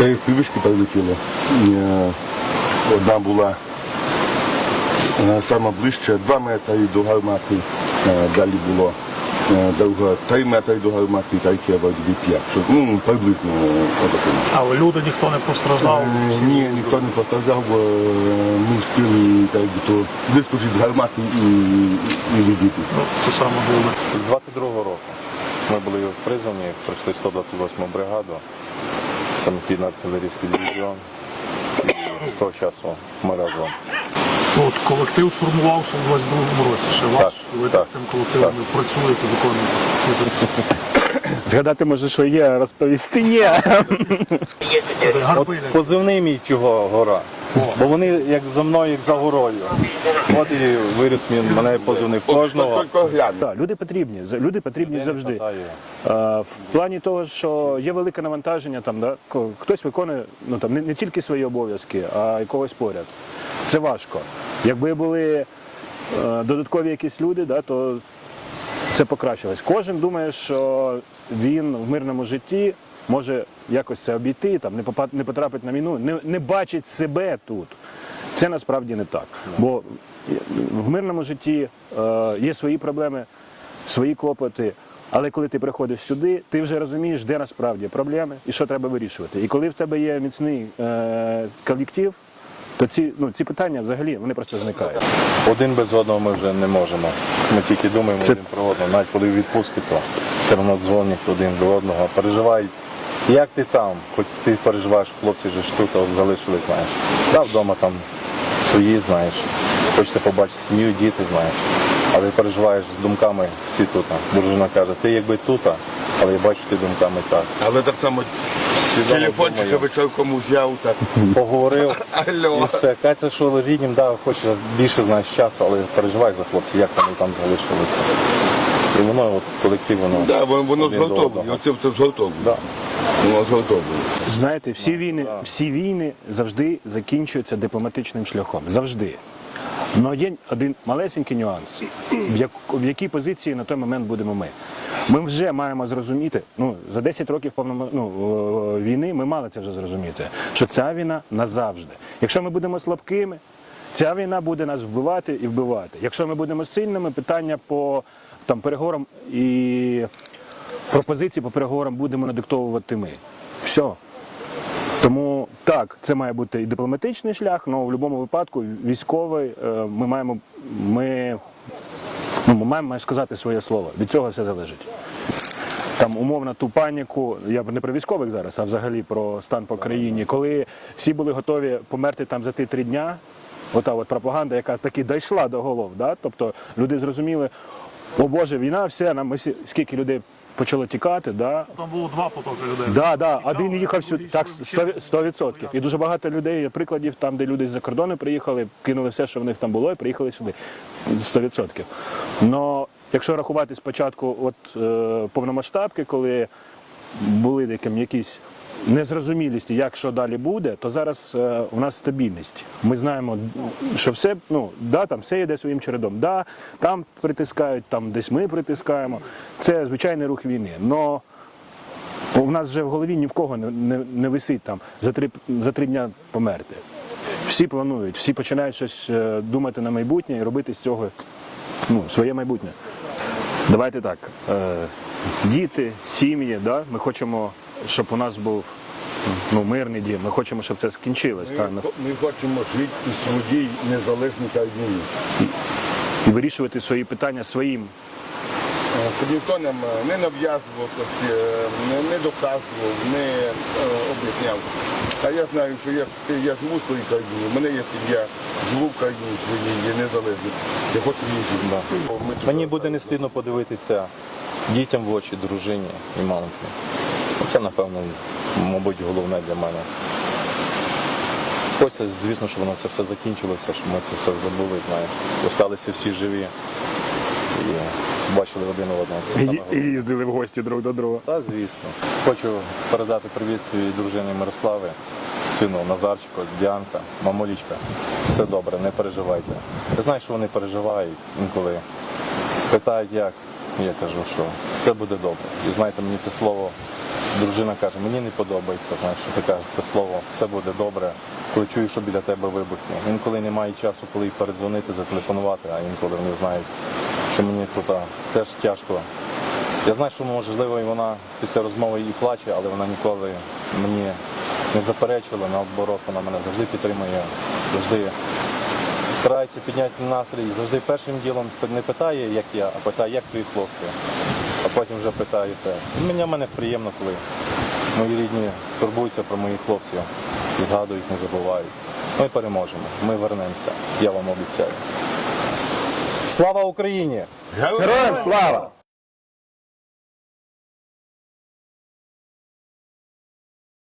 Три півішки прилетіло. Е, Одна була е, сама ближче 2 метри до гармати, е, далі було е, друга 3 метри до гармати, третя вроді 5. Що, ну, приблизно отаке. Але люди ніхто не постраждав. Е, Ні, ніхто не постраждав, бо е, ми встигли так, то вискочити з гармати і, і відійти. Ну, це саме головне. З 22-го року ми були призвані, пройшли 128 бригаду, самохідний артилерійський дивізіон. І з того часу ми разом. Ну, от колектив сформувався у 22-му році. Ще ваш, ви так, цим колективом працюєте, виконуєте. ці. Згадати може, що є, розповісти є. От Позивний мій чого гора. Бо вони як за мною, як за горою. От і виріс він, мене позивний кожного. Так, люди потрібні, люди потрібні завжди. Е, В плані того, що є велике навантаження, там, да, ко- хтось виконує ну, там, не, не тільки свої обов'язки, а й когось поряд. Це важко. Якби були е, додаткові якісь люди, да, то це покращилось. Кожен думає, що він в мирному житті може якось це обійти, там, не, потрапить на війну, не, не бачить себе тут. Це насправді не так. Бо в мирному житті е, є свої проблеми, свої клопоти. Але коли ти приходиш сюди, ти вже розумієш, де насправді проблеми і що треба вирішувати. І коли в тебе є міцний е, колектив, то ці, ну, ці питання взагалі вони просто зникають. Один без одного ми вже не можемо. Ми тільки думаємо Це- один про одного. Навіть коли відпустки, то все одно дзвонять один до одного, переживають. Як ти там? Хоч ти переживаєш, хлопці ж тут залишились, знаєш. Да, вдома там свої, знаєш. Хочеться побачити сім'ю, діти, знаєш. Але переживаєш з думками всі тут. Дружина каже, ти якби тут, але я бачу, ти думками так. Але так само думаю. вечірком взяв так. Поговорив. Алло. І все. Катя, що ріднім, да, хоче більше знаєш часу, але переживай за хлопців, як вони там залишилися. І воно, от колектив, воно. Да, воно, зготовлено. Оце все зготовлено. Да. Воно зготовлено. Знаєте, всі війни, всі війни завжди закінчуються дипломатичним шляхом. Завжди. Але є один малесенький нюанс, в, як, в якій позиції на той момент будемо ми. Ми вже маємо зрозуміти, ну за 10 років повномо- ну, війни ми мали це вже зрозуміти, що ця війна назавжди. Якщо ми будемо слабкими, ця війна буде нас вбивати і вбивати. Якщо ми будемо сильними, питання по там переговорам і пропозиції по переговорам будемо надиктовувати ми. Все. Тому так, це має бути і дипломатичний шлях, але в будь-якому випадку військовий е, ми маємо, ми, ну, ми маємо сказати своє слово. Від цього все залежить. Там умовно ту паніку, я не про військових зараз, а взагалі про стан по країні, коли всі були готові померти там за ті три дня. Ота от пропаганда, яка таки дійшла до голов. Да? Тобто люди зрозуміли, о Боже, війна, все, нам ми всі, скільки людей почало тікати, да? Там було два потоки людей. Да, да, один їхав сюди, так, йшли 100%. 100%. І дуже багато людей, є прикладів там, де люди з-за кордону приїхали, кинули все, що в них там було, і приїхали сюди. 100%. Но якщо рахувати спочатку от, е, повномасштабки, коли були таким якісь незрозумілість, як що далі буде, то зараз е, у нас стабільність. Ми знаємо, що все, ну, да, там все йде своїм чередом. Да, там притискають, там десь ми притискаємо. Це звичайний рух війни. Но у нас вже в голові ні в кого не, не, не висить там за три, за три дня померти. Всі планують, всі починають щось е, думати на майбутнє і робити з цього ну, своє майбутнє. Давайте так. Е, діти, сім'ї, да? ми хочемо, щоб у нас був ну, мирний дім, ми хочемо, щоб це скінчилось. Ми, Та, ми хочемо жити у своїй незалежній країні. і вирішувати свої питання своїм Щоб ніхто нам е, не нав'язував, е, не, не доказував, не е, об'ясняв. А я знаю, що я, я живу в своїй країні, в мене є сім'я, живу в країні своїй, є незалежній. Я хочу її жити. Мені буде не стидно подивитися дітям в очі, дружині і мамці. Це, напевно, мабуть, головне для мене. Хочеться, звісно, щоб воно це все закінчилося, щоб ми це все забули, знаєш. Осталися всі живі і бачили один одного. І, і їздили в гості друг до друга. Та, звісно. Хочу передати привіт своїй дружині Мирославі, сину Назарчику, Діанка, мамулічка. Все добре, не переживайте. Я знаю, що вони переживають інколи. Питають як. Я кажу, що все буде добре. І знаєте, мені це слово дружина каже, мені не подобається, знаєш, що ти кажеш це слово, все буде добре, коли чуєш, що біля тебе вибухне. Інколи немає часу, коли їй передзвонити, зателефонувати, а інколи вони знають, що мені тут теж тяжко. Я знаю, що можливо і вона після розмови і плаче, але вона ніколи мені не заперечувала, наоборот, вона мене завжди підтримує, завжди старається підняти настрій, завжди першим ділом не питає, як я, а питає, як твої хлопці. А потім вже питає це. Мені мене приємно, коли мої рідні турбуються про моїх хлопців і згадують, не забувають. Ми переможемо, ми вернемося, я вам обіцяю. Слава Україні! Героям слава!